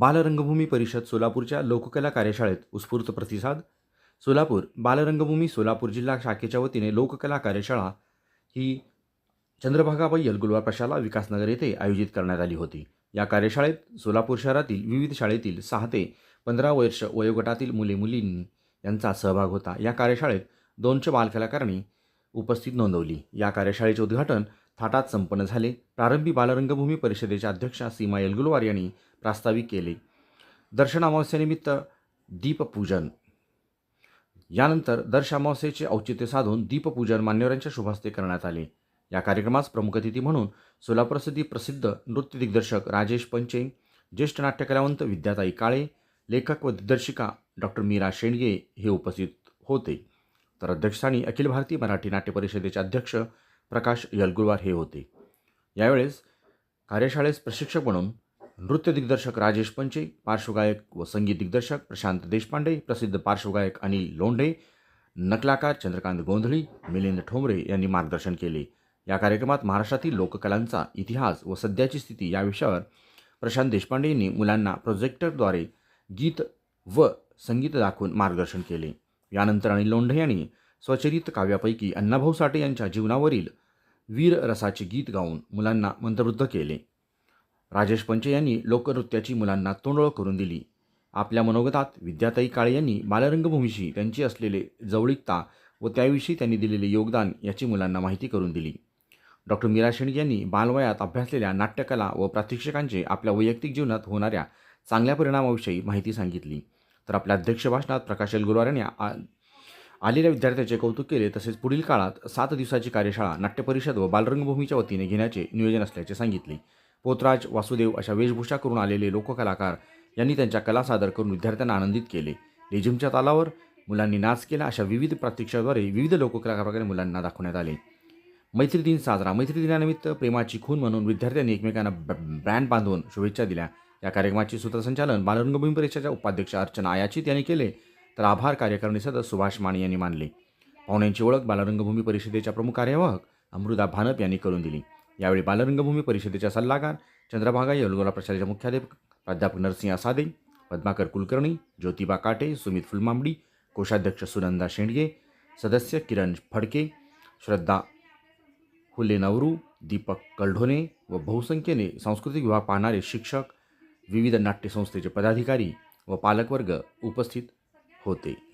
बालरंगभूमी परिषद सोलापूरच्या लोककला कार्यशाळेत उत्स्फूर्त प्रतिसाद. सोलापूर बालरंगभूमी सोलापूर जिल्हा शाखेच्या वतीने लोककला कार्यशाळा ही चंद्रभागाबाई यलगुलवार प्रशाला विकासनगर येथे आयोजित करण्यात आली होती. या कार्यशाळेत सोलापूर शहरातील विविध शाळेतील सहा ते पंधरा वर्ष वयोगटातील मुले मुलींनी यांचा सहभाग होता. या कार्यशाळेत दोनशे बालकलाकारांनी उपस्थित नोंदवली. या कार्यशाळेचे उद्घाटन थाटात संपन्न झाले. प्रारंभी बालरंगभूमी परिषदेच्या अध्यक्षा सीमा येलगुलवार यांनी प्रास्ताविक केले. दर्शन अमावस्येनिमित्त दीपपूजन. यानंतर दर्श अमावस्येचे औचित्य साधून दीपपूजन मान्यवरांच्या शुभास्ते करण्यात आले. या कार्यक्रमास प्रमुख अतिथी म्हणून सोलापूरसाठी प्रसिद्ध नृत्य दिग्दर्शक राजेश पंचे ज्येष्ठ नाट्यकलावंत विद्याताई काळे लेखक व दिग्दर्शिका डॉक्टर मीरा शेंडगे हे उपस्थित होते. तर अध्यक्षस्थानी अखिल भारतीय मराठी नाट्य परिषदेचे अध्यक्ष प्रकाश यलगुरवार हे होते. यावेळेस कार्यशाळेस प्रशिक्षक म्हणून नृत्य दिग्दर्शक राजेश पंचे पार्श्वगायक व संगीत दिग्दर्शक प्रशांत देशपांडे प्रसिद्ध पार्श्वगायक अनिल लोंढे नकलाकार चंद्रकांत गोंधळी मिलिंद ठोंबरे यांनी मार्गदर्शन केले. या कार्यक्रमात महाराष्ट्रातील लोककलांचा इतिहास व सध्याची स्थिती या विषयावर प्रशांत देशपांडे यांनी मुलांना प्रोजेक्टरद्वारे गीत व संगीत दाखवून मार्गदर्शन केले. यानंतर अनिल लोंढे यांनी स्वचरित काव्यापैकी अण्णाभाऊ साठे यांच्या जीवनावरील वीर रसाचे गीत गाऊन मुलांना मंत्रबुद्ध केले. राजेश पंचे यांनी लोकनृत्याची मुलांना तोंडळ करून दिली. आपल्या मनोगतात विद्याताई काळे यांनी बालरंगभूमीशी त्यांची असलेले जवळीकता व त्याविषयी त्यांनी दिलेले योगदान याची मुलांना माहिती करून दिली. डॉक्टर मीरा शेंडगे यांनी बालवयात अभ्यासलेल्या नाट्यकला व प्रात्यक्षिकांचे आपल्या वैयक्तिक जीवनात होणाऱ्या चांगल्या परिणामाविषयी माहिती सांगितली. तर आपल्या अध्यक्ष भाषणात प्रकाश गुरुवार यांनी आ- आलेल्या विद्यार्थ्याचे कौतुक केले तसेच पुढील काळात सात दिवसाची कार्यशाळा नाट्यपरिषद व बालरंगभूमीच्या वतीने घेण्याचे नियोजन असल्याचे सांगितले. पोतराज वासुदेव अशा वेशभूषा करून आलेले लोककलाकार यांनी त्यांच्या कला सादर करून विद्यार्थ्यांना आनंदित केले. लेझिमच्या तालावर मुलांनी नाच केला अशा विविध प्रात्यक्षाद्वारे विविध लोककला प्रकारे मुलांना दाखवण्यात आले. मैत्री दिन साजरा मैत्री दिनानिमित्त प्रेमाची खून म्हणून विद्यार्थ्यांनी एकमेकांना ब्रँड बांधून शुभेच्छा दिल्या. या कार्यक्रमाचे सूत्रसंचालन बालरंगभूमी परीक्षेच्या उपाध्यक्ष अर्चना आयाचित यांनी केले. तर आभार कार्यकारिणी सदस्य सुभाष माने यांनी मानले. पाहुण्यांची ओळख बालरंगभूमी परिषदेच्या प्रमुख कार्यवाहक अमृता भानप यांनी करून दिली. यावेळी बालरंगभूमी परिषदेच्या सल्लागार चंद्रभागा येलगोला प्रशालेच्या मुख्याध्यापक प्राध्यापक नरसिंह सादे पद्माकर कुलकर्णी ज्योतिबा काटे सुमित फुलमांबडी कोषाध्यक्ष सुनंदा शेंडगे सदस्य किरण फडके श्रद्धा हुले नवरू दीपक कलढोणे व बहुसंख्येने सांस्कृतिक विभाग पाहणारे शिक्षक विविध नाट्यसंस्थेचे पदाधिकारी व पालकवर्ग उपस्थित होते.